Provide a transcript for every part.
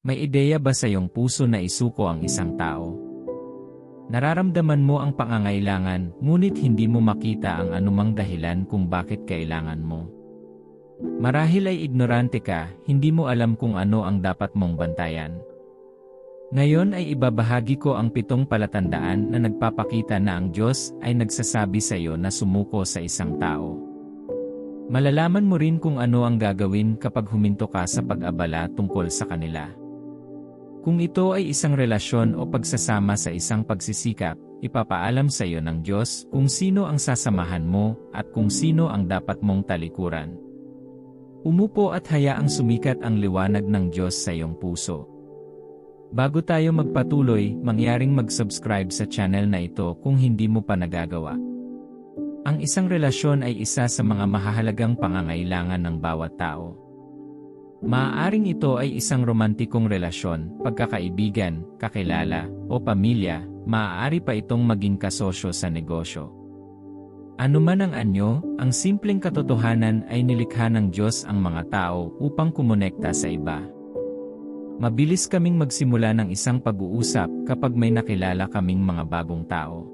May ideya ba sa iyong puso na isuko ang isang tao? Nararamdaman mo ang pangangailangan, ngunit hindi mo makita ang anumang dahilan kung bakit kailangan mo. Marahil ay ignorante ka, hindi mo alam kung ano ang dapat mong bantayan. Ngayon ay ibabahagi ko ang pitong palatandaan na nagpapakita na ang Diyos ay nagsasabi sa iyo na sumuko sa isang tao. Malalaman mo rin kung ano ang gagawin kapag huminto ka sa pag-abala tungkol sa kanila. Kung ito ay isang relasyon o pagsasama sa isang pagsisikap, ipapaalam sa iyo ng Diyos kung sino ang sasamahan mo at kung sino ang dapat mong talikuran. Umupo at hayaang sumikat ang liwanag ng Diyos sa iyong puso. Bago tayo magpatuloy, mangyaring mag-subscribe sa channel na ito kung hindi mo pa nagagawa. Ang isang relasyon ay isa sa mga mahahalagang pangangailangan ng bawat tao. Maaaring ito ay isang romantikong relasyon, pagkakaibigan, kakilala, o pamilya, maaari pa itong maging kasosyo sa negosyo. Ano man ang anyo, ang simpleng katotohanan ay nilikha ng Diyos ang mga tao upang kumonekta sa iba. Mabilis kaming magsimula ng isang pag-uusap kapag may nakilala kaming mga bagong tao.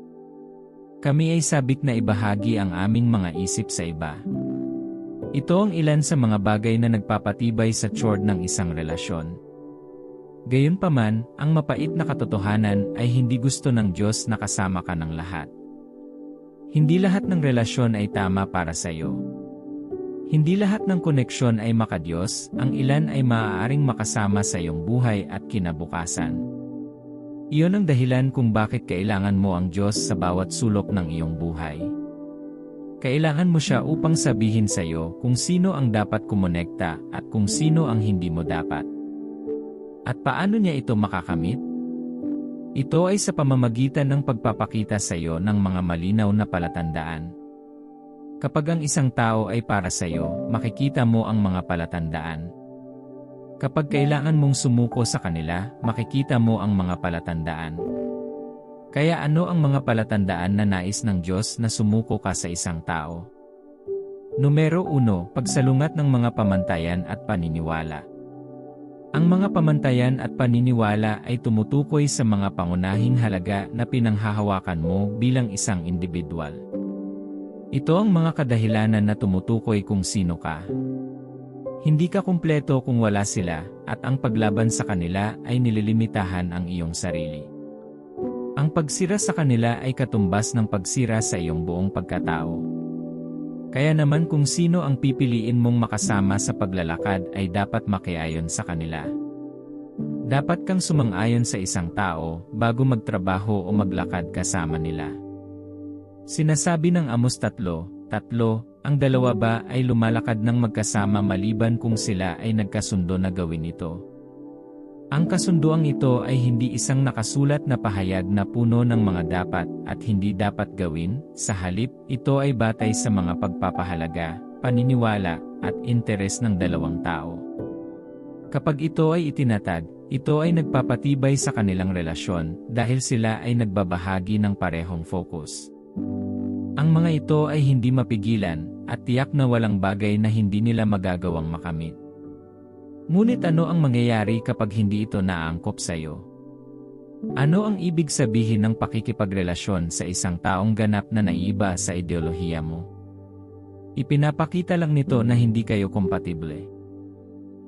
Kami ay sabik na ibahagi ang aming mga isip sa iba. Ito ang ilan sa mga bagay na nagpapatibay sa chord ng isang relasyon. Gayunpaman, ang mapait na katotohanan ay hindi gusto ng Diyos na kasama ka ng lahat. Hindi lahat ng relasyon ay tama para sa iyo. Hindi lahat ng koneksyon ay makadiyos, ang ilan ay maaaring makasama sa iyong buhay at kinabukasan. Iyon ang dahilan kung bakit kailangan mo ang Diyos sa bawat sulok ng iyong buhay. Kailangan mo siya upang sabihin sa iyo kung sino ang dapat kumonekta at kung sino ang hindi mo dapat. At paano niya ito makakamit? Ito ay sa pamamagitan ng pagpapakita sa iyo ng mga malinaw na palatandaan. Kapag ang isang tao ay para sa iyo, makikita mo ang mga palatandaan. Kapag kailangan mong sumuko sa kanila, makikita mo ang mga palatandaan. Kaya ano ang mga palatandaan na nais ng Diyos na sumuko ka sa isang tao? Numero 1, pagsalungat ng mga pamantayan at paniniwala. Ang mga pamantayan at paniniwala ay tumutukoy sa mga pangunahing halaga na pinanghahawakan mo bilang isang individual. Ito ang mga kadahilanan na tumutukoy kung sino ka. Hindi ka kumpleto kung wala sila, at ang paglaban sa kanila ay nililimitahan ang iyong sarili. Pagsira sa kanila ay katumbas ng pagsira sa iyong buong pagkatao. Kaya naman kung sino ang pipiliin mong makasama sa paglalakad ay dapat makiayon sa kanila. Dapat kang sumang-ayon sa isang tao bago magtrabaho o maglakad kasama nila. Sinasabi ng Amos tatlo, tatlo, ang dalawa ba ay lumalakad ng magkasama maliban kung sila ay nagkasundo na gawin ito. Ang kasunduang ito ay hindi isang nakasulat na pahayag na puno ng mga dapat at hindi dapat gawin, sa halip, ito ay batay sa mga pagpapahalaga, paniniwala, at interes ng dalawang tao. Kapag ito ay itinatag, ito ay nagpapatibay sa kanilang relasyon dahil sila ay nagbabahagi ng parehong focus. Ang mga ito ay hindi mapigilan at tiyak na walang bagay na hindi nila magagawang makamit. Ngunit ano ang mangyayari kapag hindi ito naangkop sa iyo? Ano ang ibig sabihin ng pakikipagrelasyon sa isang taong ganap na naiiba sa ideolohiya mo? Ipinapakita lang nito na hindi kayo kompatible.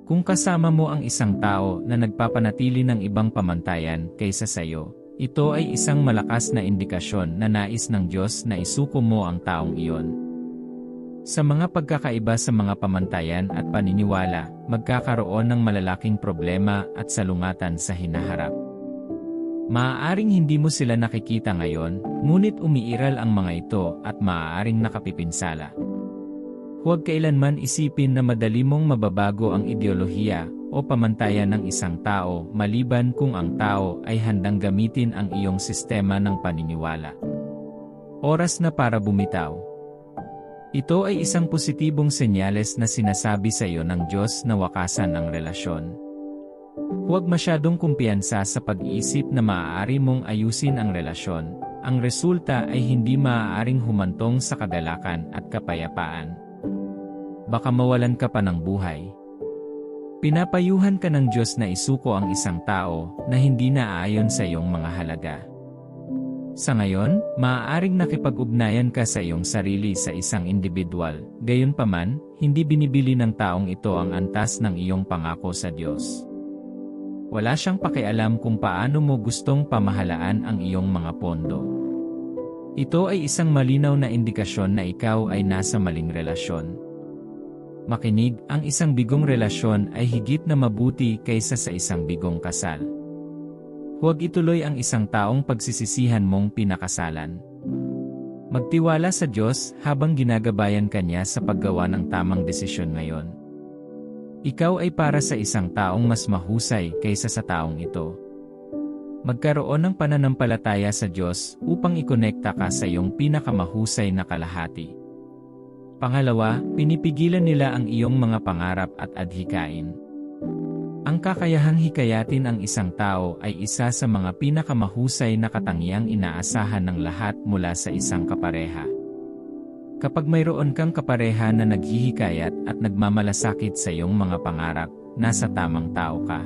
Kung kasama mo ang isang tao na nagpapanatili ng ibang pamantayan kaysa sa iyo, ito ay isang malakas na indikasyon na nais ng Diyos na isuko mo ang taong iyon. Sa mga pagkakaiba sa mga pamantayan at paniniwala, magkakaroon ng malalaking problema at salungatan sa hinaharap. Maaaring hindi mo sila nakikita ngayon, ngunit umiiral ang mga ito at maaaring nakapipinsala. Huwag kailanman isipin na madali mong mababago ang ideolohiya o pamantayan ng isang tao maliban kung ang tao ay handang gamitin ang iyong sistema ng paniniwala. Oras na para bumitaw. Ito ay isang positibong senyales na sinasabi sa iyo ng Diyos na wakasan ang relasyon. Huwag masyadong kumpiyansa sa pag-iisip na maaari mong ayusin ang relasyon. Ang resulta ay hindi maaaring humantong sa kagalakan at kapayapaan. Baka mawalan ka pa ng buhay. Pinapayuhan ka ng Diyos na isuko ang isang tao na hindi naaayon sa iyong mga halaga. Sa ngayon, maaaring nakipag-ugnayan ka sa iyong sarili sa isang individual, gayunpaman, hindi binibili ng taong ito ang antas ng iyong pangako sa Diyos. Wala siyang pakialam kung paano mo gustong pamahalaan ang iyong mga pondo. Ito ay isang malinaw na indikasyon na ikaw ay nasa maling relasyon. Makinig, ang isang bigong relasyon ay higit na mabuti kaysa sa isang bigong kasal. Huwag ituloy ang isang taong pagsisisihan mong pinakasalan. Magtiwala sa Diyos habang ginagabayan ka niya sa paggawa ng tamang desisyon ngayon. Ikaw ay para sa isang taong mas mahusay kaysa sa taong ito. Magkaroon ng pananampalataya sa Diyos upang ikonekta ka sa iyong pinakamahusay na kalahati. Pangalawa, pinipigilan nila ang iyong mga pangarap at adhikain. Ang kakayahang hikayatin ang isang tao ay isa sa mga pinakamahusay na katangiang inaasahan ng lahat mula sa isang kapareha. Kapag mayroon kang kapareha na naghihikayat at nagmamalasakit sa iyong mga pangarap, nasa tamang tao ka.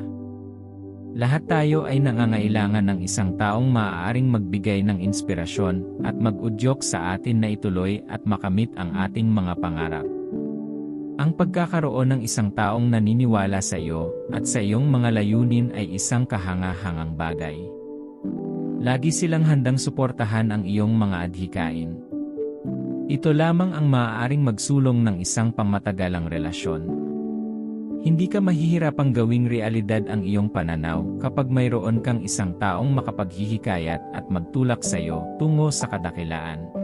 Lahat tayo ay nangangailangan ng isang taong maaaring magbigay ng inspirasyon at mag-udyok sa atin na ituloy at makamit ang ating mga pangarap. Ang pagkakaroon ng isang taong naniniwala sa iyo at sa iyong mga layunin ay isang kahanga-hangang bagay. Lagi silang handang suportahan ang iyong mga adhikain. Ito lamang ang maaaring magsulong ng isang pangmatagalang relasyon. Hindi ka mahihirapang gawing realidad ang iyong pananaw kapag mayroon kang isang taong makapaghihikayat at magtulak sa iyo tungo sa kadakilaan.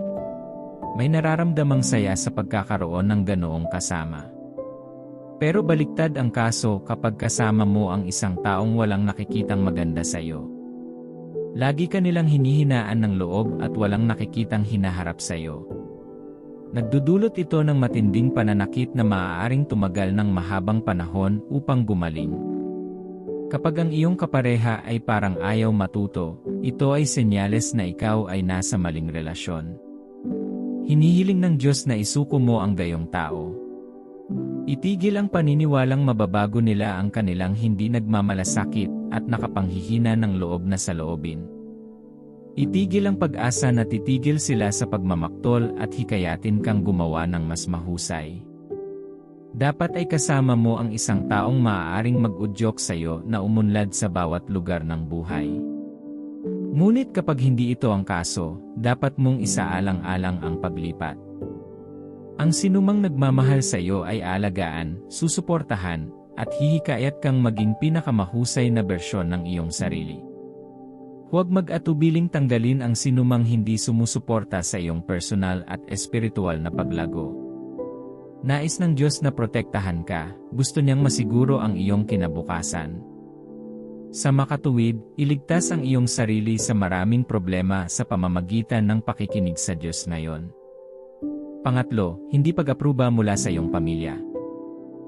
May nararamdamang saya sa pagkakaroon ng ganoong kasama. Pero baliktad ang kaso kapag kasama mo ang isang taong walang nakikitang maganda sa iyo. Lagi ka nilang hinihinaan ng loob at walang nakikitang hinaharap sa iyo. Nagdudulot ito ng matinding pananakit na maaaring tumagal ng mahabang panahon upang gumaling. Kapag ang iyong kapareha ay parang ayaw matuto, ito ay senyales na ikaw ay nasa maling relasyon. Hinihiling ng Diyos na isuko mo ang gayong tao. Itigil ang paniniwalang mababago nila ang kanilang hindi nagmamalasakit at nakapanghihina ng loob na sa loobin. Itigil ang pag-asa na titigil sila sa pagmamaktol at hikayatin kang gumawa ng mas mahusay. Dapat ay kasama mo ang isang taong maaaring mag-udyok sa iyo na umunlad sa bawat lugar ng buhay. Ngunit kapag hindi ito ang kaso, dapat mong isaalang-alang ang paglipat. Ang sinumang nagmamahal sa iyo ay alagaan, susuportahan, at hihikayat kang maging pinakamahusay na bersyon ng iyong sarili. Huwag mag-atubiling tanggalin ang sinumang hindi sumusuporta sa iyong personal at espiritual na paglago. Nais ng Diyos na protektahan ka, gusto niyang masiguro ang iyong kinabukasan. Sa makatuwid, iligtas ang iyong sarili sa maraming problema sa pamamagitan ng pakikinig sa Diyos ngayon. Pangatlo, hindi pag-apruba mula sa iyong pamilya.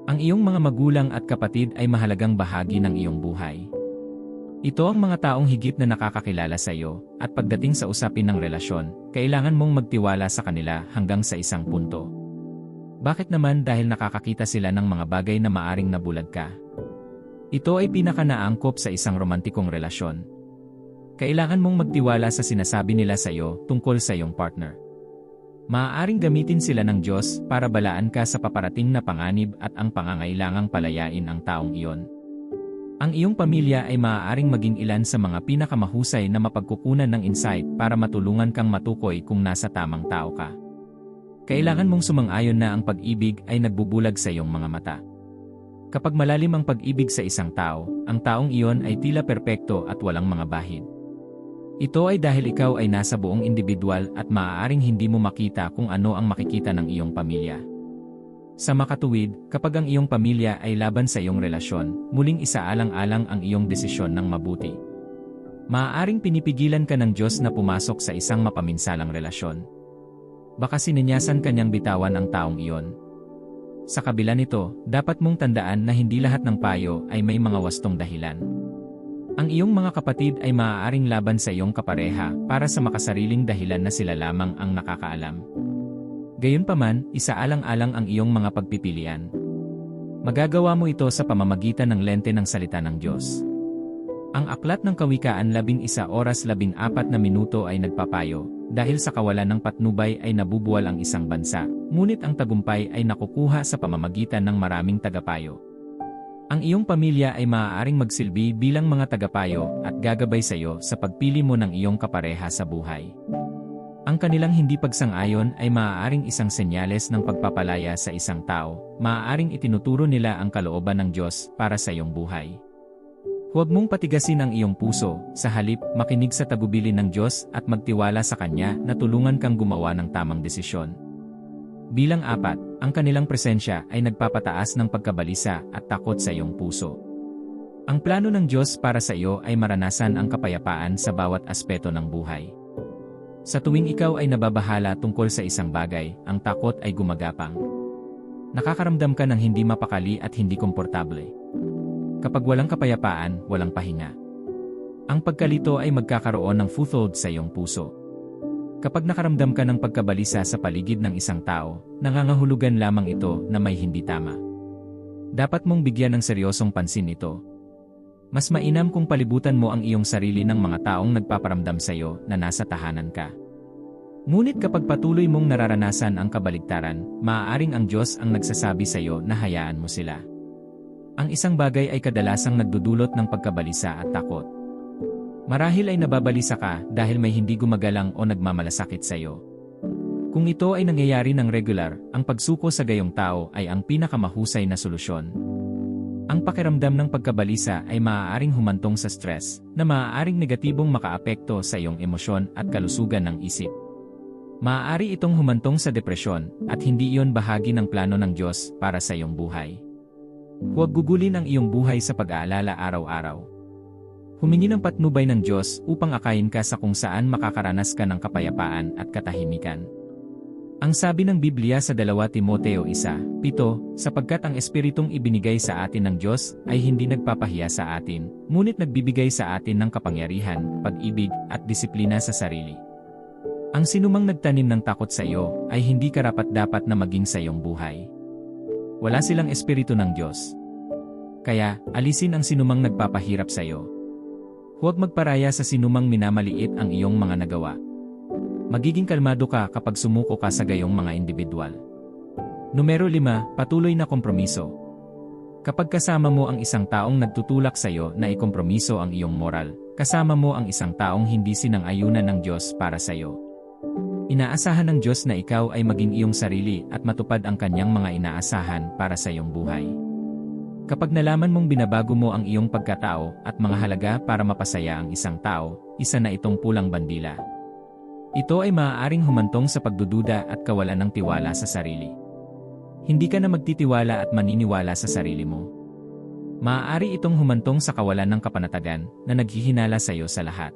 Ang iyong mga magulang at kapatid ay mahalagang bahagi ng iyong buhay. Ito ang mga taong higit na nakakakilala sa iyo, at pagdating sa usapin ng relasyon, kailangan mong magtiwala sa kanila hanggang sa isang punto. Bakit naman dahil nakakakita sila ng mga bagay na maaring nabulad ka? Ito ay pinakanaangkop sa isang romantikong relasyon. Kailangan mong magtiwala sa sinasabi nila sa iyo tungkol sa iyong partner. Maaaring gamitin sila ng Diyos para balaan ka sa paparating na panganib at ang pangangailangang palayain ang taong iyon. Ang iyong pamilya ay maaaring maging ilan sa mga pinakamahusay na mapagkukunan ng insight para matulungan kang matukoy kung nasa tamang tao ka. Kailangan mong sumang-ayon na ang pag-ibig ay nagbubulag sa iyong mga mata. Kapag malalim ang pag-ibig sa isang tao, ang taong iyon ay tila perpekto at walang mga bahid. Ito ay dahil ikaw ay nasa buong individual at maaaring hindi mo makita kung ano ang makikita ng iyong pamilya. Sa makatuwid, kapag ang iyong pamilya ay laban sa iyong relasyon, muling isaalang-alang ang iyong desisyon ng mabuti. Maaaring pinipigilan ka ng Diyos na pumasok sa isang mapaminsalang relasyon. Baka sininyasan kanyang bitawan ang taong iyon, sa kabila nito, dapat mong tandaan na hindi lahat ng payo ay may mga wastong dahilan. Ang iyong mga kapatid ay maaaring laban sa iyong kapareha para sa makasariling dahilan na sila lamang ang nakakaalam. Gayunpaman, isaalang-alang ang iyong mga pagpipilian. Magagawa mo ito sa pamamagitan ng lente ng salita ng Diyos. Ang aklat ng Kawikaan 11 oras 14 na minuto ay nagpapayo, dahil sa kawalan ng patnubay ay nabubuwal ang isang bansa, ngunit ang tagumpay ay nakukuha sa pamamagitan ng maraming tagapayo. Ang iyong pamilya ay maaaring magsilbi bilang mga tagapayo at gagabay sa iyo sa pagpili mo ng iyong kapareha sa buhay. Ang kanilang hindi pagsang-ayon ay maaaring isang senyales ng pagpapalaya sa isang tao, maaaring itinuturo nila ang kalooban ng Diyos para sa iyong buhay. Huwag mong patigasin ang iyong puso, sa halip makinig sa tagubilin ng Diyos at magtiwala sa Kanya na tulungan kang gumawa ng tamang desisyon. Bilang apat, ang kanilang presensya ay nagpapataas ng pagkabalisa at takot sa iyong puso. Ang plano ng Diyos para sa iyo ay maranasan ang kapayapaan sa bawat aspeto ng buhay. Sa tuwing ikaw ay nababahala tungkol sa isang bagay, ang takot ay gumagapang. Nakakaramdam ka ng hindi mapakali at hindi komportable. Kapag walang kapayapaan, walang pahinga. Ang pagkalito ay magkakaroon ng foothold sa iyong puso. Kapag nakaramdam ka ng pagkabalisa sa paligid ng isang tao, nangangahulugan lamang ito na may hindi tama. Dapat mong bigyan ng seryosong pansin ito. Mas mainam kung palibutan mo ang iyong sarili ng mga taong nagpaparamdam sa iyo na nasa tahanan ka. Ngunit kapag patuloy mong nararanasan ang kabaligtaran, maaaring ang Diyos ang nagsasabi sa iyo na hayaan mo sila. Ang isang bagay ay kadalasang nagdudulot ng pagkabalisa at takot. Marahil ay nababalisa ka dahil may hindi gumagalang o nagmamalasakit sa iyo. Kung ito ay nangyayari ng regular, ang pagsuko sa gayong tao ay ang pinakamahusay na solusyon. Ang pakiramdam ng pagkabalisa ay maaaring humantong sa stress, na maaaring negatibong makaapekto sa iyong emosyon at kalusugan ng isip. Maaari itong humantong sa depresyon, at hindi iyon bahagi ng plano ng Diyos para sa iyong buhay. Huwag gugulin ang iyong buhay sa pag-aalala araw-araw. Humingi ng patnubay ng Diyos upang akayin ka sa kung saan makakaranas ka ng kapayapaan at katahimikan. Ang sabi ng Biblia sa 2 Timoteo 1, 7, sapagkat ang Espiritong ibinigay sa atin ng Diyos ay hindi nagpapahiya sa atin, ngunit nagbibigay sa atin ng kapangyarihan, pag-ibig, at disiplina sa sarili. Ang sinumang nagtanim ng takot sa iyo ay hindi karapat-dapat na maging sa iyong buhay. Wala silang Espiritu ng Diyos. Kaya, alisin ang sinumang nagpapahirap sa iyo. Huwag magparaya sa sinumang minamaliit ang iyong mga nagawa. Magiging kalmado ka kapag sumuko ka sa gayong mga individual. Numero 5, patuloy na kompromiso. Kapag kasama mo ang isang taong nagtutulak sa iyo na ikompromiso ang iyong moral, kasama mo ang isang taong hindi sinang-ayunan ng Diyos para sa iyo. Inaasahan ng Diyos na ikaw ay maging iyong sarili at matupad ang kanyang mga inaasahan para sa iyong buhay. Kapag nalaman mong binabago mo ang iyong pagkatao at mga halaga para mapasaya ang isang tao, isa na itong pulang bandila. Ito ay maaaring humantong sa pagdududa at kawalan ng tiwala sa sarili. Hindi ka na magtitiwala at maniniwala sa sarili mo. Maaari itong humantong sa kawalan ng kapanatagan na naghihinala sa iyo sa lahat.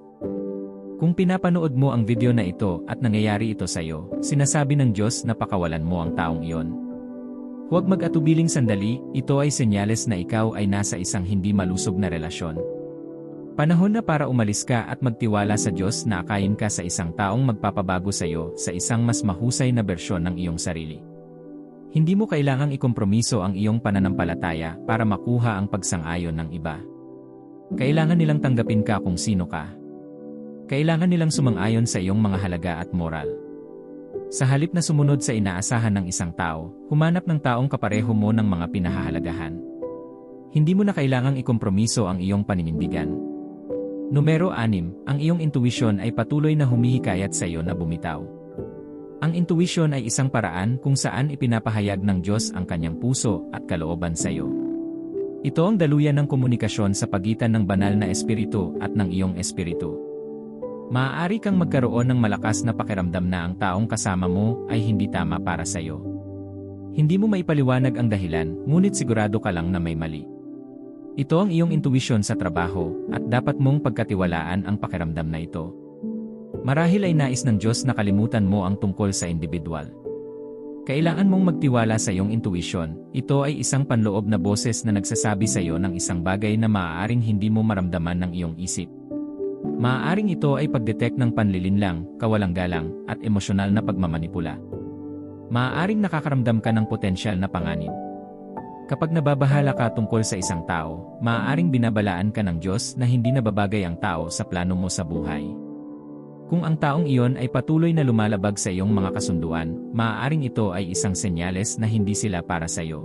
Kung pinapanood mo ang video na ito at nangyayari ito sa iyo, sinasabi ng Diyos na pakawalan mo ang taong iyon. Huwag mag-atubiling sandali, ito ay senyales na ikaw ay nasa isang hindi malusog na relasyon. Panahon na para umalis ka at magtiwala sa Diyos na akayin ka sa isang taong magpapabago sa iyo sa isang mas mahusay na bersyon ng iyong sarili. Hindi mo kailangang ikompromiso ang iyong pananampalataya para makuha ang pagsang-ayon ng iba. Kailangan nilang tanggapin ka kung sino ka. Kailangan nilang sumang-ayon sa iyong mga halaga at moral. Sa halip na sumunod sa inaasahan ng isang tao, humanap ng taong kapareho mo ng mga pinahahalagahan. Hindi mo na kailangang ikompromiso ang iyong paninindigan. Numero 6, ang iyong intuition ay patuloy na humihikayat sa iyo na bumitaw. Ang intuition ay isang paraan kung saan ipinapahayag ng Diyos ang kanyang puso at kalooban sa iyo. Ito ang daluyan ng komunikasyon sa pagitan ng banal na espiritu at ng iyong espiritu. Maaari kang magkaroon ng malakas na pakiramdam na ang taong kasama mo ay hindi tama para sa iyo. Hindi mo maipaliwanag ang dahilan, ngunit sigurado ka lang na may mali. Ito ang iyong intuition sa trabaho, at dapat mong pagkatiwalaan ang pakiramdam na ito. Marahil ay nais ng Diyos na kalimutan mo ang tungkol sa individual. Kailangan mong magtiwala sa iyong intuition, ito ay isang panloob na boses na nagsasabi sa iyo ng isang bagay na maaaring hindi mo maramdaman ng iyong isip. Maaaring ito ay pagdetect ng panlilinlang, kawalang galang, at emosyonal na pagmamanipula. Maaaring nakakaramdam ka ng potensyal na panganib. Kapag nababahala ka tungkol sa isang tao, maaaring binabalaan ka ng Diyos na hindi nababagay ang tao sa plano mo sa buhay. Kung ang taong iyon ay patuloy na lumalabag sa iyong mga kasunduan, maaaring ito ay isang senyales na hindi sila para sa iyo.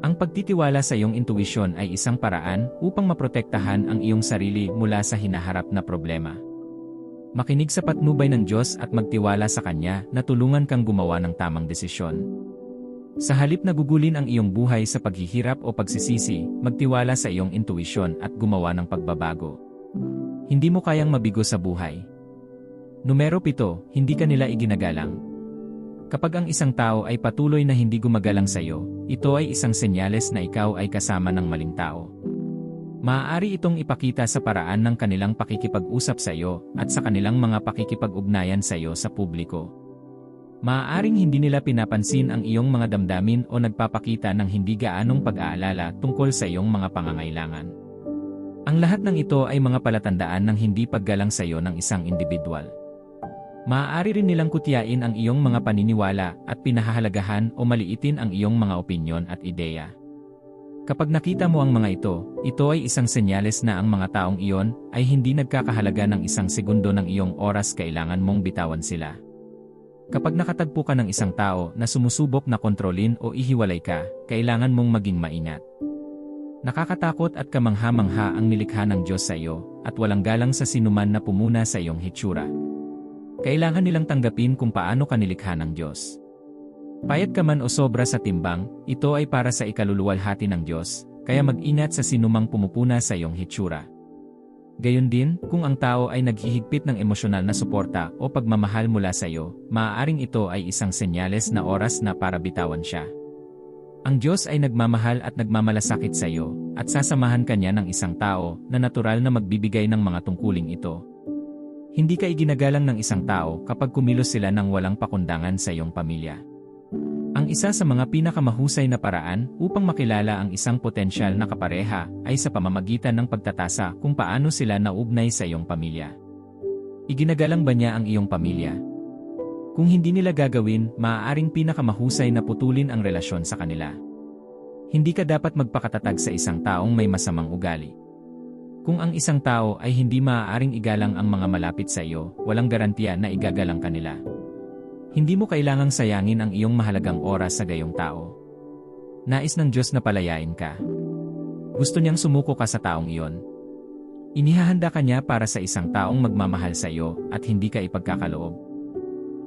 Ang pagtitiwala sa iyong intuwisyon ay isang paraan upang maprotektahan ang iyong sarili mula sa hinaharap na problema. Makinig sa patnubay ng Diyos at magtiwala sa Kanya na tulungan kang gumawa ng tamang desisyon. Sa halip na gugulin ang iyong buhay sa paghihirap o pagsisisi, magtiwala sa iyong intuwisyon at gumawa ng pagbabago. Hindi mo kayang mabigo sa buhay. Numero 7, hindi ka nila iginagalang. Kapag ang isang tao ay patuloy na hindi gumagalang sa iyo, ito ay isang senyales na ikaw ay kasama ng maling tao. Maaari itong ipakita sa paraan ng kanilang pakikipag-usap sa iyo at sa kanilang mga pakikipag-ugnayan sa iyo sa publiko. Maaaring hindi nila pinapansin ang iyong mga damdamin o nagpapakita ng hindi gaanong pag-aalala tungkol sa iyong mga pangangailangan. Ang lahat ng ito ay mga palatandaan ng hindi paggalang sa iyo ng isang individual. Maaari rin nilang kutyain ang iyong mga paniniwala at pinahahalagahan o maliitin ang iyong mga opinyon at ideya. Kapag nakita mo ang mga ito, ito ay isang senyales na ang mga taong iyon ay hindi nagkakahalaga ng isang segundo ng iyong oras kailangan mong bitawan sila. Kapag nakatagpo ka ng isang tao na sumusubok na kontrolin o ihiwalay ka, kailangan mong maging maingat. Nakakatakot at kamangha-mangha ang nilikha ng Diyos sa iyo, at walang galang sa sinuman na pumuna sa iyong hitsura. Kailangan nilang tanggapin kung paano ka ng Diyos. Payat ka man o sobra sa timbang, ito ay para sa ikaluluwalhati ng Diyos, kaya mag-ingat sa sinumang pumupuna sa iyong hitsura. Gayon din, kung ang tao ay naghihigpit ng emosyonal na suporta o pagmamahal mula sa iyo, maaaring ito ay isang senyales na oras na para bitawan siya. Ang Diyos ay nagmamahal at nagmamalasakit sa iyo, at sasamahan kanya ng isang tao na natural na magbibigay ng mga tungkuling ito. Hindi ka iginagalang ng isang tao kapag kumilos sila ng walang pakundangan sa iyong pamilya. Ang isa sa mga pinakamahusay na paraan upang makilala ang isang potensyal na kapareha ay sa pamamagitan ng pagtatasa kung paano sila naugnay sa iyong pamilya. Iginagalang ba niya ang iyong pamilya? Kung hindi nila gagawin, maaaring pinakamahusay na putulin ang relasyon sa kanila. Hindi ka dapat magpakatatag sa isang taong may masamang ugali. Kung ang isang tao ay hindi maaaring igalang ang mga malapit sa iyo, walang garantiya na igagalang kanila. Hindi mo kailangang sayangin ang iyong mahalagang oras sa gayong tao. Nais ng Diyos na palayain ka. Gusto niyang sumuko ka sa taong iyon. Inihahanda ka niya para sa isang taong magmamahal sa iyo at hindi ka ipagkakaloob.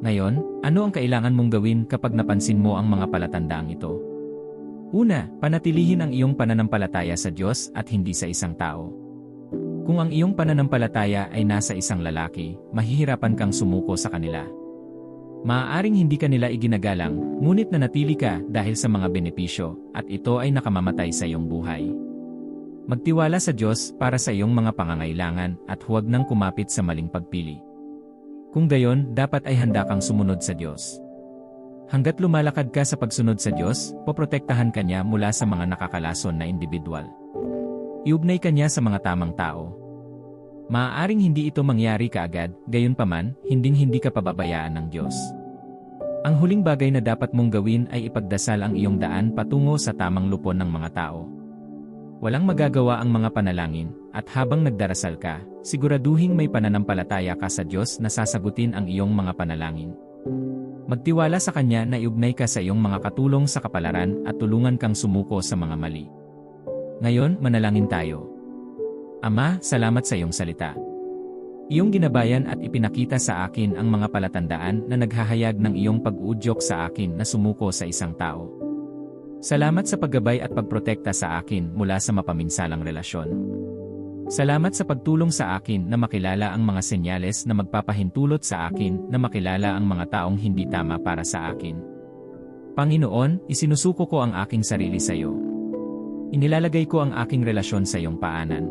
Ngayon, ano ang kailangan mong gawin kapag napansin mo ang mga palatandaang ito? Una, panatilihin ang iyong pananampalataya sa Diyos at hindi sa isang tao. Kung ang iyong pananampalataya ay nasa isang lalaki, mahihirapan kang sumuko sa kanila. Maaaring hindi ka nila iginagalang, ngunit nanatili ka dahil sa mga benepisyo, at ito ay nakamamatay sa iyong buhay. Magtiwala sa Diyos para sa iyong mga pangangailangan at huwag nang kumapit sa maling pagpili. Kung gayon, dapat ay handa kang sumunod sa Diyos. Hanggat lumalakad ka sa pagsunod sa Diyos, poprotektahan ka niya mula sa mga nakakalason na individual. Iugnay ka niya sa mga tamang tao, Maaaring hindi ito mangyari kaagad, gayon paman, hinding-hindi ka pababayaan ng Diyos. Ang huling bagay na dapat mong gawin ay ipagdasal ang iyong daan patungo sa tamang lupon ng mga tao. Walang magagawa ang mga panalangin, at habang nagdarasal ka, siguraduhing may pananampalataya ka sa Diyos na sasagutin ang iyong mga panalangin. Magtiwala sa Kanya na iugnay ka sa iyong mga katulong sa kapalaran at tulungan kang sumuko sa mga mali. Ngayon, manalangin tayo. Ama, salamat sa iyong salita. Iyong ginabayan at ipinakita sa akin ang mga palatandaan na naghahayag ng iyong pag-uudyok sa akin na sumuko sa isang tao. Salamat sa paggabay at pagprotekta sa akin mula sa mapaminsalang relasyon. Salamat sa pagtulong sa akin na makilala ang mga senyales na magpapahintulot sa akin na makilala ang mga taong hindi tama para sa akin. Panginoon, isinusuko ko ang aking sarili sa iyo. Inilalagay ko ang aking relasyon sa iyong paanan.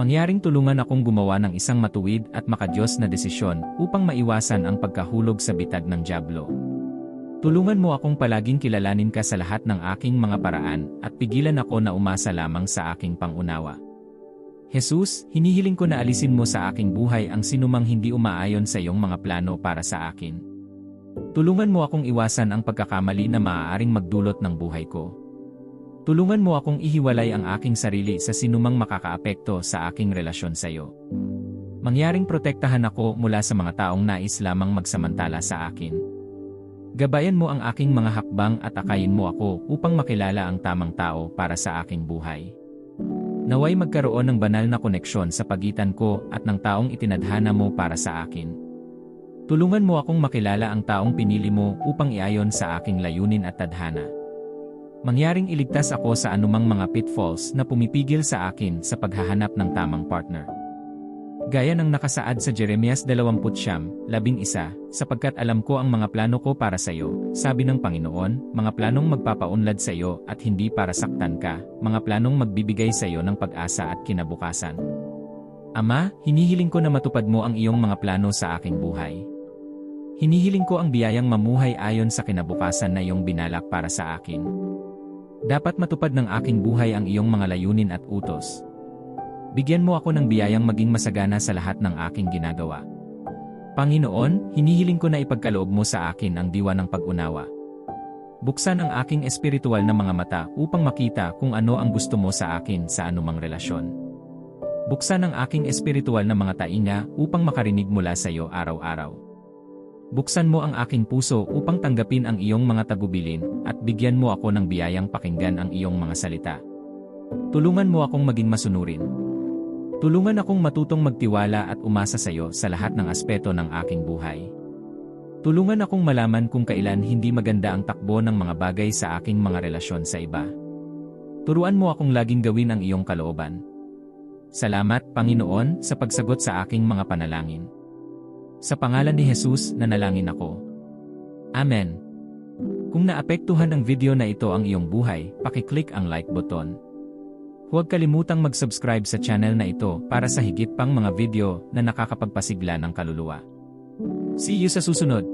Mangyaring tulungan akong gumawa ng isang matuwid at makadiyos na desisyon upang maiwasan ang pagkahulog sa bitag ng Diablo. Tulungan mo akong palaging kilalanin ka sa lahat ng aking mga paraan at pigilan ako na umasa lamang sa aking pangunawa. Jesus, hinihiling ko na alisin mo sa aking buhay ang sinumang hindi umaayon sa iyong mga plano para sa akin. Tulungan mo akong iwasan ang pagkakamali na maaaring magdulot ng buhay ko. Tulungan mo akong ihiwalay ang aking sarili sa sinumang makakaapekto sa aking relasyon sa iyo. Mangyaring protektahan ako mula sa mga taong nais lamang magsamantala sa akin. Gabayan mo ang aking mga hakbang at akayin mo ako upang makilala ang tamang tao para sa aking buhay. Naway magkaroon ng banal na koneksyon sa pagitan ko at ng taong itinadhana mo para sa akin. Tulungan mo akong makilala ang taong pinili mo upang iayon sa aking layunin at tadhana. Mangyaring iligtas ako sa anumang mga pitfalls na pumipigil sa akin sa paghahanap ng tamang partner. Gaya ng nakasaad sa Jeremias 20:11, sapagkat alam ko ang mga plano ko para sa iyo, sabi ng Panginoon, mga planong magpapaunlad sa iyo at hindi para saktan ka, mga planong magbibigay sa iyo ng pag-asa at kinabukasan. Ama, hinihiling ko na matupad mo ang iyong mga plano sa aking buhay. Hinihiling ko ang biyayang mamuhay ayon sa kinabukasan na iyong binalak para sa akin. Dapat matupad ng aking buhay ang iyong mga layunin at utos. Bigyan mo ako ng biyayang maging masagana sa lahat ng aking ginagawa. Panginoon, hinihiling ko na ipagkaloob mo sa akin ang diwa ng pag-unawa. Buksan ang aking espiritual na mga mata upang makita kung ano ang gusto mo sa akin sa anumang relasyon. Buksan ang aking espiritual na mga tainga upang makarinig mula sa iyo araw-araw. Buksan mo ang aking puso upang tanggapin ang iyong mga tagubilin at bigyan mo ako ng biyayang pakinggan ang iyong mga salita. Tulungan mo akong maging masunurin. Tulungan akong matutong magtiwala at umasa sa iyo sa lahat ng aspeto ng aking buhay. Tulungan akong malaman kung kailan hindi maganda ang takbo ng mga bagay sa aking mga relasyon sa iba. Turuan mo akong laging gawin ang iyong kalooban. Salamat, Panginoon, sa pagsagot sa aking mga panalangin. Sa pangalan ni Jesus, nanalangin ako. Amen. Kung naapektuhan ng video na ito ang iyong buhay, pakiclick ang like button. Huwag kalimutang mag-subscribe sa channel na ito para sa higit pang mga video na nakakapagpasigla ng kaluluwa. See you sa susunod!